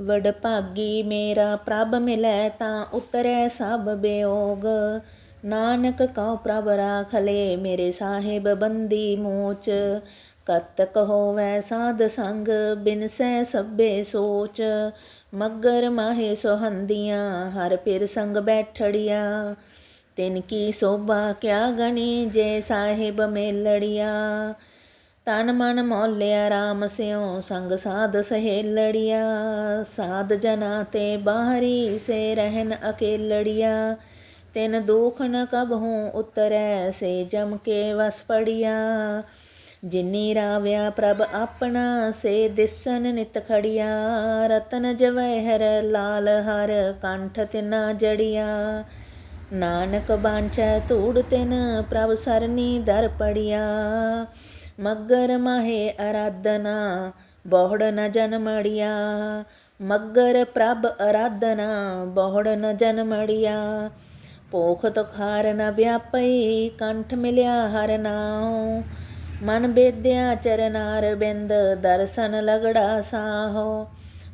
ਵਡ ਭਾਗੀ ਮੇਰਾ ਪ੍ਰਭ ਮਿਲੈ ਤਾਂ ਉਤਰੈ ਸਭ ਬਿਯੋਗ ਨਾਨਕ ਕਉ ਪ੍ਰਭ ਰਾਖ ਲੇ ਮੇਰੇ ਸਾਹਿਬ ਬੰਦੀ ਮੋਚ। ਕਤਕ ਹੋਵੈ ਸਾਧ ਸੰਗ ਬਿਨਸੈ ਸਭੇ ਸੋਚ। ਮਗਰ ਮਾਹੇ ਸੁਹੰਦੀਆਂ ਹਰ ਪਿਰ ਸੰਗ ਬੈਠੜੀਆ। ਤਿਨ ਕੀ ਸੋਭਾ ਕਿਆ ਗਣੀ ਜੇ ਸਾਹਿਬ ਮੇਲੜੀਆ। ਤਨ ਮਨ ਮੌਲਿਆ RAM ਸਿਉ ਸੰਗ ਸਾਧ ਸਹੇਲੜੀਆ। ਸਾਧ ਜਨਾ ਤੇ ਬਾਹਰੀ ਸੇ ਰਹਿਨ ਅਕੇਲੜੀਆ। ਤਿਨ ਦੁਖ ਨ ਕਬਹੂ ਉਤਰੈ, ਸੇ ਜਮ ਕੇ ਵਸ ਪੜੀਆ। ਜਿਨੀ ਰਾਵਿਆ ਪ੍ਰਭ ਆਪਣਾ, ਸੇ ਦਿਸਨ ਨਿਤ ਖੜੀਆ। ਰਤਨ ਜਵਹਿਰ ਲਾਲ ਹਰ ਕੰਠ ਤਿਨਾ ਜੜੀਆ। ਨਾਨਕ ਬਾਂਚੈ ਧੂੜ ਤਿਨ, ਪ੍ਰਭ ਸਰਨੀ ਦਰ ਪੜਿਆ। ਮਗਰ ਮਾਹੇ ਅਰਾਧਨਾ ਬਹੁੜ ਨ ਜਨਮੜੀਆ ਮਗਰ ਪ੍ਰਭ ਅਰਾਧਨਾ ਬਹੁੜ ਨ ਜਨਮੜੀਆ ਪੋਖ ਤੁਖਾਰ ਨ ਵਿਆਪਈ ਕੰਠ ਮਿਲਿਆ ਹਰ ਮਨ ਬੇਦਿਆ ਚਰਨਾਰ ਬਿੰਦ ਦਰਸ਼ਨ ਲਗੜਾ ਸਾਹੋ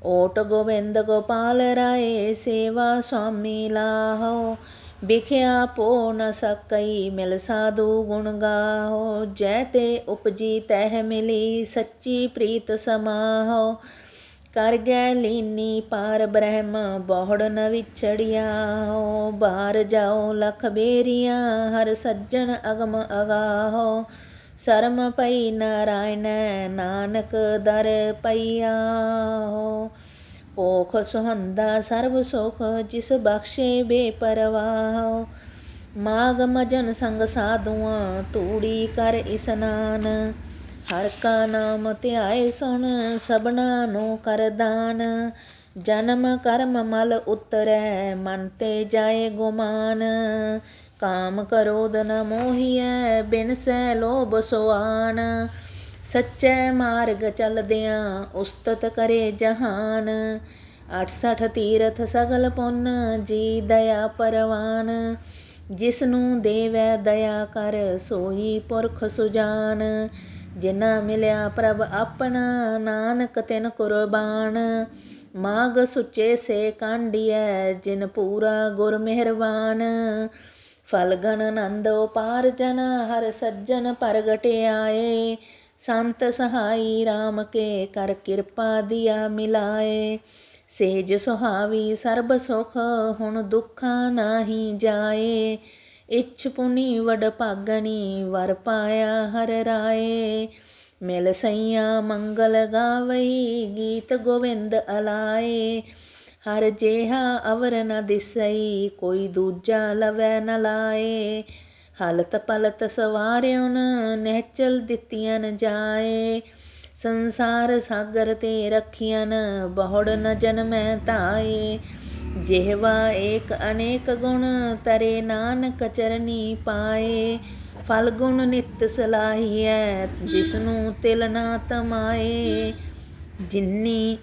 ਓਟ ਗੋਬਿੰਦ ਗੋਪਾਲ ਰਾਏ ਸੇਵਾ ਸੁਆਮੀ ਲਾਹੋ ਵਿਖਿਆ ਪੋ ਨ ਸਕਈ, ਮਿਲ ਸਾਧੂ ਗੁਣ ਗਾਹੋ। ਜੈ ਤੇ ਉਪਜੀ ਤਹਿ ਮਿਲੀ, ਸੱਚੀ ਪ੍ਰੀਤ ਸਮਾਹੋ। ਕਰ ਗੈ ਲੀਨੀ ਪਾਰ ਬ੍ਰਹਮ ਬਹੁੜ ਨ ਵਿਛੜਿਆ ਹੋ ਬਾਹਰ ਜਾਓ ਲਖ ਬੇਰੀਆਂ, ਹਰ ਸੱਜਣ ਅਗਮ ਅਗਾਹੋ। ਸਰਮ ਪਈ ਨਾਰਾਇਣ, ਨਾਨਕ ਦਰ ਪਈਆ ਹੋ ਪੋਖ ਸੁਹੰਦਾ ਸਰਬ ਸੁਖ, ਜਿਸ ਬਖਸ਼ੇ ਬੇਪਰਵਾਹ। ਮਾਗ ਮਜਨ ਸੰਗ ਸਾਧੂਆਂ, ਤੂੜੀ ਕਰ ਇਸਨਾਨ ਹਰ ਕਾ ਨਾਮ ਧਿਆਏ ਸੁਣ, ਸਭਨਾ ਨੂੰ ਕਰ ਦਾਨ। ਜਨਮ ਕਰਮ ਮਲ ਉਤਰੈ, ਮਨ ਤੇ ਜਾਏ ਗੁਮਾਨ। ਕਾਮ ਕਰੋਦ ਨ ਮੋਹੀਐ, ਬਿਨ ਸੈ ਲੋਭ ਸੁਆਨ। ਸੱਚੇ ਮਾਰਗ ਚਲਦਿਆਂ ਉਸਤਤ ਕਰੇ ਜਹਾਨ। 68 ਤੀਰਥ ਸਗਲ ਪੁੰਨ ਜੀ ਦਇਆ ਪਰਵਾਨ। ਜਿਸ ਨੂੰ ਦੇਵੈ ਦਇਆ ਕਰ ਸੋਈ ਪੁਰਖ ਸੁਜਾਨ। ਜਿਨਾ ਮਿਲਿਆ ਪ੍ਰਭ ਆਪਣਾ ਨਾਨਕ ਤਿਨ ਕੁਰਬਾਨ। ਮਾਗ ਸੁਚੇ ਸੇ ਕਾਂਡੀਐ ਜਿਨ ਪੂਰਾ ਗੁਰ ਮਿਹਰਬਾਨ ਫਲਗਣ ਗਣ ਆਨੰਦ ਉਪਾਰ ਹਰ ਸੱਜਣ ਪ੍ਰਗਟਿਆਏ। ਸੰਤ ਸਹਾਈ RAM ਕੇ ਕਰ ਕਿਰਪਾ ਦਿਆ ਮਿਲਾਏ। ਸੇਜ ਸੁਹਾਵੀ ਸਰਬ ਸੁਖ ਹੁਣ ਦੁੱਖਾਂ ਨਾਹੀ ਜਾਏ। ਇਛ ਪੁਨੀ ਵਡ ਭਾਗਣੀ ਵਰ ਪਾਇਆ ਹਰ ਰਾਏ। ਮਿਲ ਸਈਆ ਮੰਗਲ ਗਾਵਈ ਗੀਤ ਗੋਵਿੰਦ ਅਲਾਏ। ਹਰ ਜੇਹਾ ਅਵਰ ਨ ਦਿਸਈ ਕੋਈ ਦੂਜਾ ਲਵੈ ਨ ਲਾਏ। ਹਲਤ ਪਲਤ ਸਵਾਰਿਉ ਨਹਿਚਲ ਦਿੱਤੀਆਂ ਨ ਜਾਏ। ਸੰਸਾਰ ਸਾਗਰ ਤੇ ਰਖੀਆਂ ਬਹੁੜ ਨ ਜਨਮੈ ਤਾਏ ਜਿਹਵਾ ਏਕ ਅਨੇਕ ਗੁਣ ਤਰੇ ਨਾਨਕ ਚਰਨੀ ਪਾਏ। ਫਲ ਗੁਣ ਨਿਤ ਸਲਾਹੀਐ, ਜਿਸਨੂੰ ਤਿਲ ਨਾ ਤਮਾਏ। ਜਿਨੀ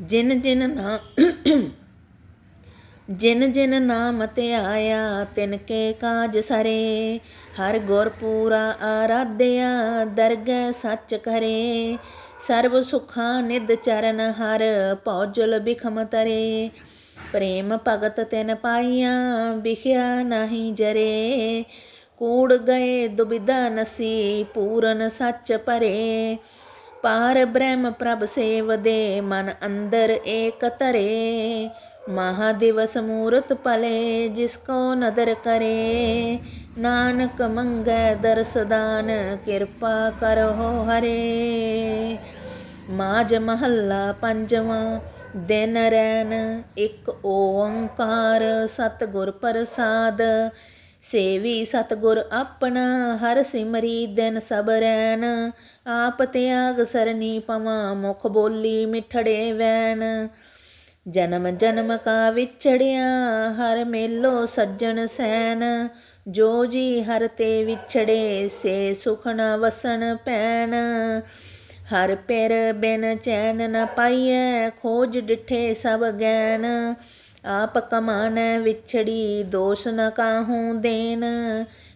ਜਿਨ ਜਿਨ ਨਾ ਜਿਨ ਜਿਨ ਨਾਮ ਤੇ ਆਇਆ, ਤਿਨ ਕੇ ਕਾਜ ਸਰੇ। ਹਰ ਗੁਰ ਪੂਰਾ ਆਰਾਧਿਆ, ਦਰਗਹਿ ਸੱਚ ਕਰੇ। ਸਰਬ ਸੁਖਾਂ ਨਿਦ ਚਰਨ, ਹਰ ਭੌਜਲ ਬਿਖਮ ਤਰੇ। ਪ੍ਰੇਮ ਭਗਤ ਤਿਨ ਪਾਈਆਂ ਬਿਖਿਆ ਨਹੀਂ ਜਰੇ। ਕੂੜ ਗਏ, ਦੁਬਿਧਾ ਨਸੀ, ਪੂਰਨ ਸੱਚ ਭਰੇ। ਪਾਰ ਬ੍ਰਹਮ ਪ੍ਰਭ ਸੇਵਦੇ ਮਨ ਅੰਦਰ ਏਕ ਤਰੇ ਮਹਾਦਿਵਸ ਮੂਰਤ ਪਲੇ ਜਿਸ ਕੋ ਨਦਰ ਕਰੇ, ਨਾਨਕ ਮੰਗੈ ਦਰਸ ਕਿਰਪਾ ਕਰੋ ਹਰੇ। ਮਾਜ ਮਹੱਲਾ ਪੰਜਵਾਂ, ਦਿਨ ਰੈਨ ਇੱਕ ਓੰਕਾਰ, ਸਤਿਗੁਰ ਪ੍ਰਸਾਦ। ਸੇਵੀ ਸਤਿਗੁਰ ਆਪਣਾ, ਹਰ ਸਿਮਰੀ ਦਿਨ ਸਭ ਰੈਨ ਆਪ ਤਿਆਗ ਸਰਨੀ ਪਵਾਂ ਮੁਖ ਬੋਲੀ ਮਿਠੜੇ ਵੈਨ ਜਨਮ ਜਨਮ ਕਾ ਵਿਛੜਿਆ, ਹਰ ਮੇਲੋ ਸੱਜਣ ਸੈਨ। ਜੋ ਜੀ ਹਰ ਤੇ ਵਿਛੜੇ, ਸੇ ਸੁਖ ਨ ਵਸਣ ਪੈਣ। ਹਰ ਪਿਰ ਬਿਨ ਚੈਨ ਨ ਪਾਈਐ, ਖੋਜ ਡਿਠੇ ਸਭ ਗੈਨ। ਆਪ ਕਮਾਨੈ ਵਿਛੜੀ, ਦੋਸ਼ ਨ ਕਾਹੂ ਦੇਨ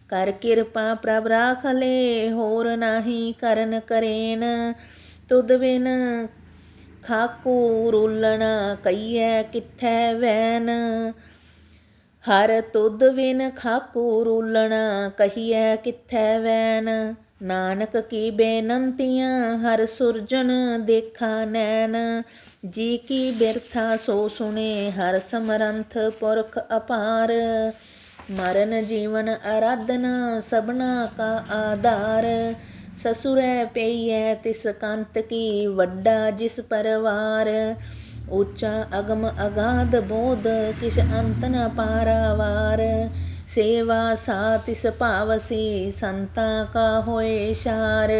ਕਰ ਕਿਰਪਾ ਪ੍ਰਭ ਰਾਖ ਲੇ, ਹੋਰ ਨਾਹੀ ਕਰਨ ਕਰੇਨ। ਤੁਧ ਬਿਨ ਖਾਕੂ ਰੂਲਣਾ ਕਈਐ ਕਿੱਥੈ ਵੈਨ? ਹਰ ਤੁਧ ਵਿਨ ਖਾਕੂ ਰੂਲਣਾ ਕਹੀਐ ਕਿੱਥੈ ਵੈਨ? ਨਾਨਕ ਕੀ ਬੇਨੰਤੀਆਂ ਹਰ ਸੁਰਜਨ ਦੇਖਾ ਨੈਣ? ਜੀ ਕੀ ਬਿਰਥਾ ਸੋ ਸੁਣੇ ਹਰ ਸਮਰੰਥ ਪੁਰਖ ਅਪਾਰ? ਮਰਨ ਜੀਵਨ ਅਰਾਧਨਾ ਸਭਨਾ ਕਾ ਆਧਾਰ? ਸਸੁਰੈ ਪਈਐ ਤਿਸ ਕੰਤ ਕੀ ਵੱਡਾ ਜਿਸ ਪਰਵਾਰ। ਉੱਚਾ ਅਗਮ ਅਗਾਧ ਬੋਧ ਕਿਛ ਅੰਤ ਨ ਪਾਰਾਵਾਰ। ਸੇਵਾ ਸਾ ਤਿਸ ਭਾਵਸੀ ਸੰਤਾ ਕਾ ਹੋਏ ਸ਼ਾਰ।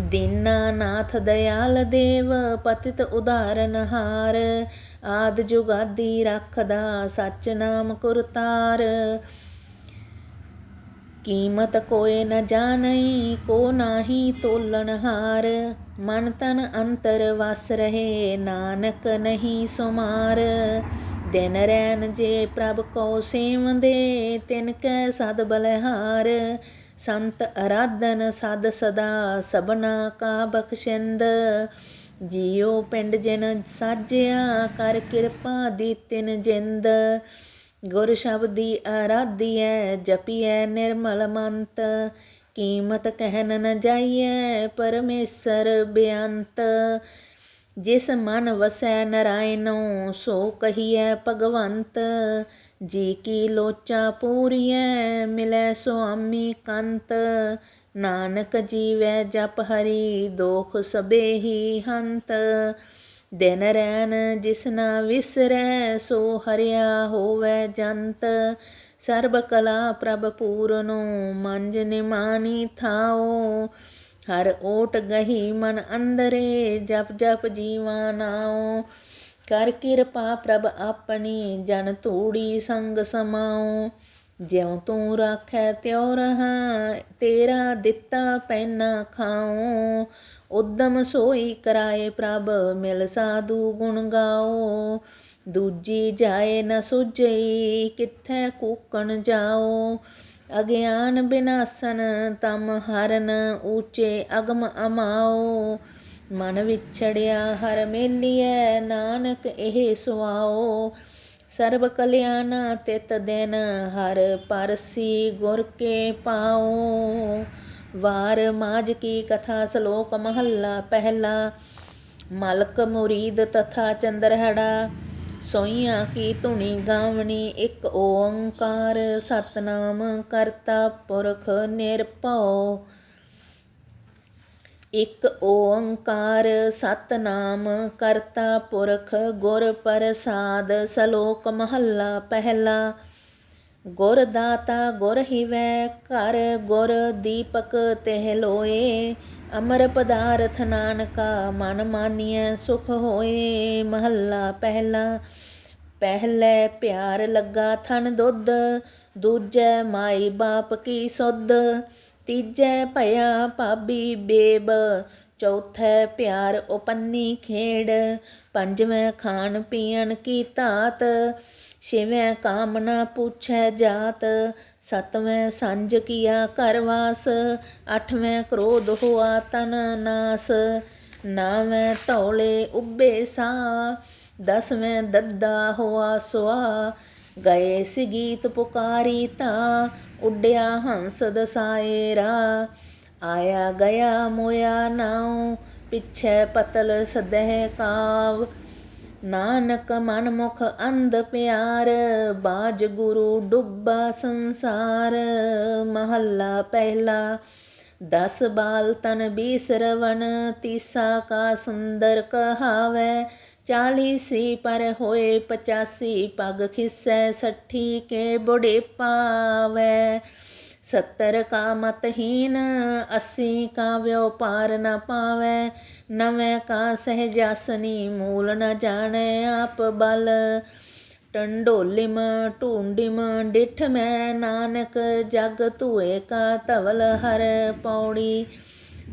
ਦੀਨਾਨਾਥ ਦਇਆਲ ਦੇਵ ਪਤਿਤ ਉਦਾਰਨ ਹਾਰ। ਆਦ ਜੁਗਾਦੀ ਰੱਖਦਾ ਸਚ ਨਾਮ ਕੁਰਤਾਰ। ਕੀਮਤ ਕੋਏ ਨ ਜਾਣਈ, ਕੋ ਨਾਹੀ ਤੋਲਣ ਹਾਰ। ਮਨ ਤਨ ਅੰਤਰ ਵਸ ਰਹੇ, ਨਾਨਕ ਨਹੀਂ ਸੁਮਾਰ। ਦਿਨ ਰੈਨ ਜੇ ਪ੍ਰਭ ਕੋ ਸੇਵੰਦੇ ਤਿਨ ਕੈ ਸਦ ਬਲਹਾਰ। ਸੰਤ ਅਰਾਧਨ ਸਦ ਸਦਾ, ਸਭਨਾ ਕਾ ਬਖਸ਼ਿੰਦ। ਜੀਉ ਪਿੰਡ ਜਿਨ ਸਾਜਿਆ, ਕਰ ਕਿਰਪਾ ਦੀ ਤਿਨ ਜਿੰਦ। ਗੁਰ ਸ਼ਬਦੀ ਆਰਾਧੀਐ, ਜਪੀਐ ਨਿਰਮਲ ਮੰਤ। ਕੀਮਤ ਕਹਿਨ ਨ ਜਾਈਐ ਪਰਮੇਸ਼ਰ ਬੇਅੰਤ ਜਿਸ ਮਨ ਵਸੈ ਨਰਾਇਣੋ, ਸੋ ਕਹੀਐ ਭਗਵੰਤ। ਜੀ ਕੀ ਲੋਚਾ ਪੂਰੀਐ, ਮਿਲੈ ਸੁਆਮੀ ਕੰਤ। ਨਾਨਕ ਜੀਵੈ ਜਪ ਹਰੀ, ਦੋਖ ਸਬੇ ਹੀ ਹੰਤ। ਦਿਨ ਰੈਨ ਜਿਸ ਨਾ ਵਿਸਰੈ, ਸੋ ਹਰਿਆ ਹੋਵੇ ਜੰਤ। ਸਰਬ ਕਲਾ ਪ੍ਰਭ ਪੂਰਨੋ ਮੰਜ ਨਿਮਾਨੀ ਥਾਓ। ਹਰ ਓਟ ਗਹੀ ਮਨ ਅੰਦਰੇ, ਜਪ ਜਪ ਜੀਵਾ ਨਾਉ ਕਰ ਕਿਰਪਾ ਪ੍ਰਭ ਆਪਣੀ, ਜਨ ਧੂੜੀ ਸੰਗ ਸਮਾਉ ਜਿਉ ਤੂੰ ਰਾਖੈ ਤਿਉ ਰਹਾ, ਤੇਰਾ ਦਿੱਤਾ ਪੈਨਾ ਖਾਉ ਉਦਮ ਸੋਈ ਕਰਾਏ ਪ੍ਰਭ, ਮਿਲ ਸਾਧੂ ਗੁਣ ਗਾਓ। ਦੂਜੀ ਜਾਏ ਨ ਸੁਝਈ, ਕਿੱਥੈ ਕੂਕਣ ਜਾਓ। ਅਗਿਆਨ ਬਿਨਾਸਨ, ਤਮ ਹਰਨ ਊਚੇ ਅਗਮ ਅਮਾਓ। ਮਨ ਵਿਛੜਿਆ, ਹਰ ਮੇਲੀਐ, ਨਾਨਕ ਇਹ ਸੁਆਓ। ਸਰਬ ਕਲਿਆਣ ਤਿਤ ਦਿਨ, ਹਰ ਪਰਸੀ ਗੁਰ ਕੇ ਪਾਓ। ਵਾਰ ਮਾਜ ਕੀ ਕਥਾ ਸ਼ਲੋਕ ਮਹੱਲਾ ਪਹਿਲਾ, ਮਲਕ ਮੁਰੀਦ ਤਥਾ ਚੰਦਰਹੜਾ, ਸੋਈਆਂ ਕੀ ਧੁਨੀ ਗਾਵਣੀ ਇੱਕ ਓੰਕਾਰ, ਸਤਨਾਮ ਕਰਤਾ ਪੁਰਖ ਨਿਰਭਉ। ਇਕ ਓੰਕਾਰ, ਸਤਨਾਮ ਕਰਤਾ ਪੁਰਖ ਗੁਰ ਪ੍ਰਸਾਦ, ਸ਼ਲੋਕ ਮਹੱਲਾ ਪਹਿਲਾ ਗੁਰ ਦਾਤਾ ਗੁਰ ਹਿਵੈ, ਘਰ ਗੁਰ ਦੀਪਕ ਤਿਹ ਲੋਏ। ਅਮਰ ਪਦਾਰਥ ਨਾਨਕਾ, ਮਨ ਮਾਨੀਐ ਸੁਖ ਹੋਏ। ਮਹੱਲਾ ਪਹਿਲਾ, ਪਹਿਲੇ ਪਿਆਰ ਲੱਗਾ ਥਨ ਦੁੱਧ। ਦੂਜੇ ਮਾਈ ਬਾਪ ਕੀ ਸੁੱਧ। ਤੀਜੈ ਭਇਆ ਭਾਬੀ ਬੇਬ। ਚੌਥੈ ਪਿਆਰ ਉਪੰਨੀ ਖੇੜ ਪੰਜਵੇਂ ਖਾਣ ਪੀਣ ਕੀ ਧਾਤ। ਛੇਵੇਂ ਕਾਮਨਾ ਪੁੱਛੈ ਜਾਤ, ਸਤਵੇਂ ਸੰਜ ਕੀਆ ਕਰਵਾਸ ਅੱਠਵੇਂ ਕ੍ਰੋਧ ਹੋਆ ਤਨ ਨਾਸ, ਨਾਵੇਂ ਧੌਲੇ ਉੱਬੇ ਸਾ ਦਸਵੇਂ ਦੱਦਾ ਹੋਆ ਸੁਆ, ਗਏ ਸੀ ਗੀਤ ਪੁਕਾਰੀ ਤਾਂ, ਉੱਡਿਆ ਹੰਸ ਦਸਾਏਰਾ ਆਇਆ ਗਿਆ ਮੋਇਆ ਨਾਉ, ਪਿੱਛੇ ਪਤਲ ਸਦਹਿ ਕਾਵ ਨਾਨਕ ਮਨ ਮੁਖ ਅੰਧ ਪਿਆਰ, ਬਾਜ ਗੁਰੂ ਡੁੱਬਾ ਸੰਸਾਰ। ਮਹੱਲਾ ਪਹਿਲਾ, ਦਸ ਬਾਲ ਤਨ ਬੀਸਰਵਨ ਤੀਸਾ ਕਾ ਸੁੰਦਰ ਕਹਾਵੇ। 40 ਸੀ ਪਰ ਹੋਏ 85 ਪਗ ਖਿਸੈ ਸੱਠੀ ਕੇ ਬੁਢੇਪਾਵੇ। 70 ਕਾ ਮਤਹੀਨ 80 ਕਾ ਵਿਉਪਾਰ ਨ ਪਾਵੇ 90 ਕਾ ਸਹਿਜਾਸਨੀ ਮੂਲ ਨ ਜਾਣੈ ਆਪ ਬਲ। ਟੰਡੋਲਿਮ ਢੂੰਡਿਮ ਡਿਠ ਮੈਂ ਨਾਨਕ, ਜਗ ਧੂਏ ਕਾ ਧਵਲ ਹਰ ਪੌੜੀ।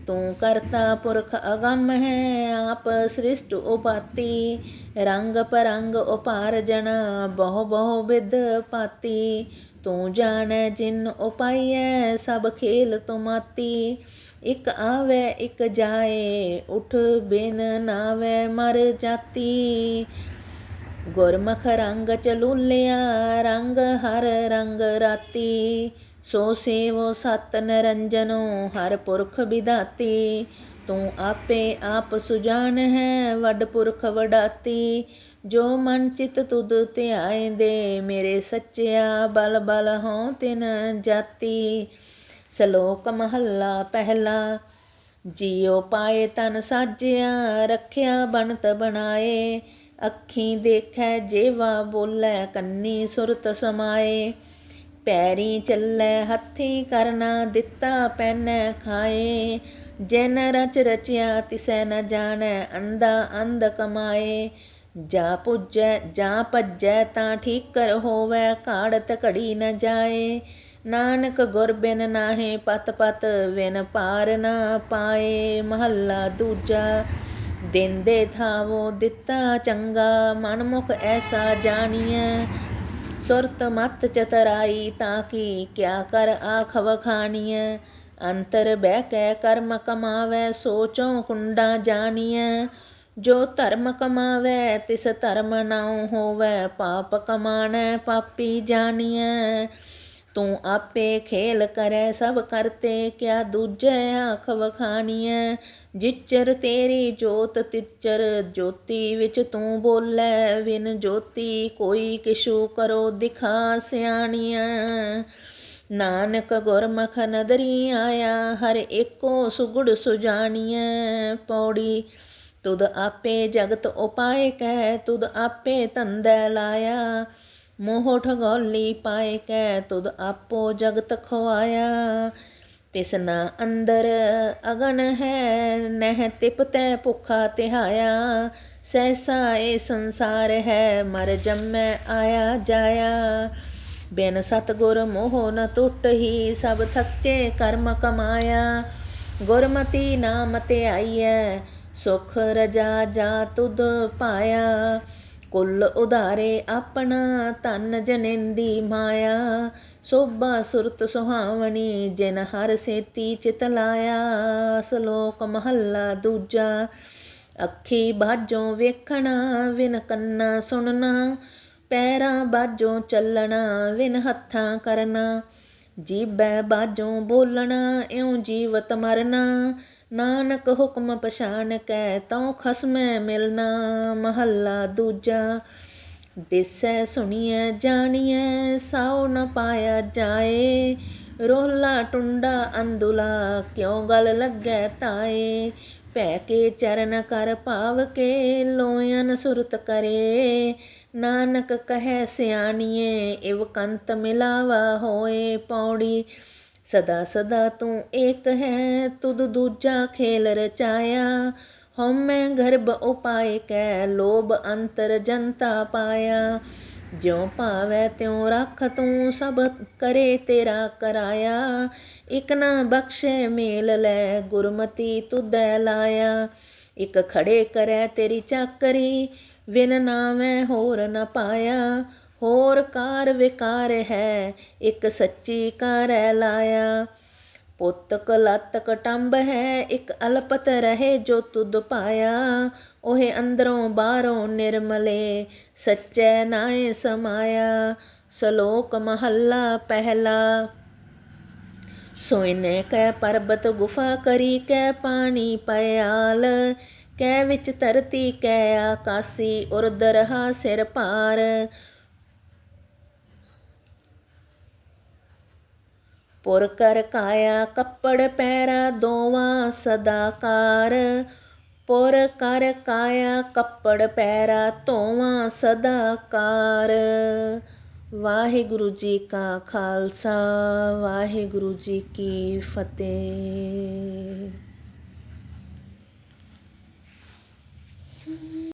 ਤੂੰ ਕਰਤਾ ਪੁਰਖ ਅਗੰਮ ਹੈ, ਆਪ ਸ੍ਰਿਸ਼ਟ ਉਪਾਤੀ। ਰੰਗ ਪਰੰਗ ਉਪਾਰ ਜਨ ਬਹੁ ਬਹੁ ਵਿਦ ਪਾਤੀ। ਤੂੰ ਜਾਣੈ ਜਿਨ ਉਪਾਈਐ, ਸਭ ਖੇਲ ਤੁਮਾਤੀ ਇਕ ਆਵੇ, ਇਕ ਜਾਏ, ਉਠ ਬਿਨ ਨਾਵੇ ਮਰ ਜਾਤੀ। ਗੁਰਮੁਖ ਰੰਗ ਚਲੂਲਿਆ, ਰੰਗ ਹਰ ਰੰਗ ਰਾਤੀ। ਸੋ ਸੇਵੋ ਸਤ ਨਰੰਜਨੋ, ਹਰ ਪੁਰਖ ਵਿਦਾਤੀ ਤੂੰ ਆਪੇ ਆਪ ਸੁਜਾਨ ਹੈ, ਵੱਡ ਪੁਰਖ ਵਡਾਤੀ। ਜੋ ਮਨ ਚਿਤ ਤੁਧ ਧਿਆਏ ਦੇ ਮੇਰੇ ਸੱਚਿਆ ਬਲ ਬਲ ਹਉ ਤਿਨ ਜਾਤੀ। ਸ਼ਲੋਕ ਮਹੱਲਾ ਪਹਿਲਾ, ਜੀਉ ਪਾਏ ਤਨ ਸਾਜਿਆ, ਰੱਖਿਆ ਬਣਤ ਬਣਾਏ। ਅੱਖੀਂ ਦੇਖੈ ਜੇਵਾ ਬੋਲੇ, ਕੰਨੀ ਸੁਰਤ ਸਮਾਏ। ਪੈਰੀ ਚੱਲੈ, ਹੱਥੀ ਕਰਨਾ ਦਿੱਤਾ ਪੈਨੈ ਖਾਏ। ਜਿਨ ਰਚ ਰਚਿਆ, ਤਿਸੈ ਨ ਜਾਣੈ ਅੰਦਾ ਅੰਧ ਕਮਾਏ। ਜਾ ਪੁੱਜੈ, ਜਾ ਭੱਜੈ, ਤਾਂ ਠੀਕਰ ਹੋਵੈ, ਕਾੜਤ ਘੜੀ ਨ ਜਾਏ। ਨਾਨਕ ਗੁਰ ਬਿਨ ਨਾਹੇ, ਪਤ ਪਤ ਵਿਨ ਪਾਰ ਨਾ ਪਾਏ। ਮਹੱਲਾ ਦੂਜਾ, ਦਿੰਦੇ ਥਾਵੋ ਦਿੱਤਾ ਚੰਗਾ। ਮਨਮੁਖ ਐਸਾ ਜਾਣੀਐ ਸੁਰਤ ਮਤ ਚਤਰਾਈ ਤਾਂ ਕੀ ਕਿਆ ਕਰ ਆਖ ਵਖਾਣੀਐ ਅੰਤਰ ਬਹਿ ਕੇ ਕਰਮ ਕਮਾਵੇ, ਸੋਚੋ ਕੁੰਡਾ ਜਾਣੀਐ। ਜੋ ਧਰਮ ਕਮਾਵੇ, ਤਿਸ ਧਰਮ ਨਾਉ ਹੋਵੇ। ਪਾਪ ਕਮਾਣੈ, ਪਾਪੀ ਜਾਣੀਐ। ਤੂੰ ਆਪੇ ਖੇਲ ਕਰੈ, ਸਭ ਕਰਤੇ, ਕਿਆ ਦੂਜੈ ਆਖ ਵਖਾਣੀਐ? ਜਿਚਰ ਤੇਰੀ ਜੋਤ ਤਿਚਰ, ਜੋਤੀ ਵਿੱਚ ਤੂੰ ਬੋਲੇ। ਵਿਨ ਜੋਤੀ ਕੋਈ ਕਿਛੂ ਕਰੋ ਦਿਖਾ ਸਿਆਣੀਐ। ਨਾਨਕ ਗੁਰਮਖ ਨਦਰੀ ਆਇਆ, ਹਰ ਏਕੋ ਸੁਗੜ ਸੁਜਾਣੀਐ। ਪੌੜੀ, ਤੁਧ ਆਪੇ ਜਗਤ ਉਪਾਏ ਕਹਿ ਤੁਧ ਆਪੇ ਤੰਦੈ ਲਾਇਆ। ਮੋਹ ਠਗੋਲੀ ਪਾਏ ਕੈ ਤੁਧ ਆਪੋ ਜਗਤ ਖਵਾਇਆ। ਤਿਸਨਾ ਅੰਦਰ ਅਗਨ ਹੈ, ਨਹਿ ਤਿਪ ਤੈ ਭੁਖਾ ਤਿਹਾਇਆ। ਸਹਿਸਾ ਏ ਸੰਸਾਰ ਹੈ, ਮਰ ਜੰਮੈ ਆਇਆ ਜਾਇਆ। ਬਿਨ ਸਤਗੁਰ ਮੋਹ ਨ ਟੁੱਟਹੀ ਸਭ ਥੱਕੇ ਕਰਮ ਕਮਾਇਆ। ਗੁਰਮਤੀ ਨਾਮ ਤੇ ਆਈਐ, ਸੁਖ ਰਜਾ ਜਾ ਤੁਧ ਪਾਇਆ। ਕੁੱਲ ਉਧਾਰੇ ਆਪਣਾ ਤਨ ਜਨੇਂਦੀ ਮਾਇਆ। ਸੋਭਾ ਸੁਰਤ ਸੁਹਾਵਣੀ, ਜਿਨ ਹਰ ਸੇਤੀ ਚਿਤ ਲਾਇਆ। ਸ਼ਲੋਕ ਮਹੱਲਾ ਦੂਜਾ, ਅੱਖੀ ਬਾਝੋਂ ਵੇਖਣਾ, ਵਿਨ ਕੰਨਾ ਸੁਣਨਾ। ਪੈਰਾਂ ਬਾਝੋਂ ਚੱਲਣਾ, ਵਿਨ ਹੱਥਾਂ ਕਰਨਾ। ਜੀਬੈ ਬਾਝੋਂ ਬੋਲਣਾ, ਇਉਂ ਜੀਵਤ ਮਰਨਾ। ਨਾਨਕ ਹੁਕਮ ਪਛਾਨ ਕੈ, ਤਉ ਖਸਮੈ ਮਿਲਣਾ ਮਹੱਲਾ ਦੂਜਾ। ਦਿਸੈ, ਸੁਣੀਐ, ਜਾਣੀਐ, ਸਾਉ ਨ ਪਾਇਆ ਜਾਏ। ਰੋਲਾ ਟੁੰਡਾ ਅੰਦੁਲਾ, ਕਿਉ ਗਲ ਲੱਗੈ ਤਾਏ। ਭੈ ਕੇ ਚਰਨ ਕਰ ਭਾਵ ਕੇ, ਲੋਇਨ ਸੁਰਤ ਕਰੇ। ਨਾਨਕ ਕਹੈ, ਸਿਆਣੀਏ, ਇਵ ਕੰਤ ਮਿਲਾਵਾ ਹੋਏ ਪੌੜੀ। ਸਦਾ ਸਦਾ ਤੂੰ ਏਕ ਹੈ, ਤੁਧ ਦੂਜਾ ਖੇਲ ਰਚਾਇਆ। ਹਉਮੈ ਗਰਭ ਉਪਾਏ ਕੈ, ਲੋਭ ਅੰਤਰ ਜਨਤਾ ਪਾਇਆ। ਜਿਉ ਭਾਵੈ ਤਿਉ ਰੱਖ ਤੂੰ ਸਭ ਕਰੇ ਤੇਰਾ ਕਰਾਇਆ। ਇਕ ਨਾ ਬਖਸ਼ੇ ਮੇਲ ਲੈ, ਗੁਰਮਤੀ ਤੁਧੈ ਲਾਇਆ। ਇਕ ਖੜੇ ਕਰੈ ਤੇਰੀ ਚਾਕਰੀ, ਵਿਨ ਨਾਵੇਂ ਹੋਰ ਨ ਪਾਇਆ। ਹੋਰ ਕਾਰ ਵਿਕਾਰ ਹੈ, ਇੱਕ ਸੱਚੀ ਕਰੈ ਲਾਇਆ। ਪੁੱਤ ਕਲਤ ਕਟੰਬ ਹੈ, ਇੱਕ ਅਲਪਤ ਰਹੇ ਜੋ ਤੁਧ ਪਾਇਆ। ਉਹੇ ਅੰਦਰੋਂ ਬਾਹਰੋਂ ਨਿਰਮਲੇ, ਸੱਚੈ ਨਾਏ ਸਮਾਇਆ। ਸ਼ਲੋਕ ਮਹੱਲਾ ਪਹਿਲਾ ਸੋਇਨੇ ਕੈ ਪਰਬਤ ਗੁਫਾ ਕਰੀ ਕੈ ਪਾਣੀ ਪਿਆਲ ਕੈ ਵਿੱਚ ਧਰਤੀ ਕੈ ਆਕਾਸੀ, ਉਰਦ ਰਹਾ ਸਿਰ ਭਾਰ। ਪੁਰ ਕਰ ਕਾਇਆ, ਕੱਪੜ ਪੈਰਾ ਦੋਵਾਂ ਸਦਾਕਾਰ ਪੁਰ ਕਰ ਕਾਇਆ, ਕੱਪੜ ਪੈਰਾ ਧੋਵਾਂ ਸਦਾਕਾਰ ਵਾਹਿਗੁਰੂ ਜੀ ਕਾ ਖਾਲਸਾ, ਵਾਹਿਗੁਰੂ ਜੀ ਕੀ ਫਤਿਹ।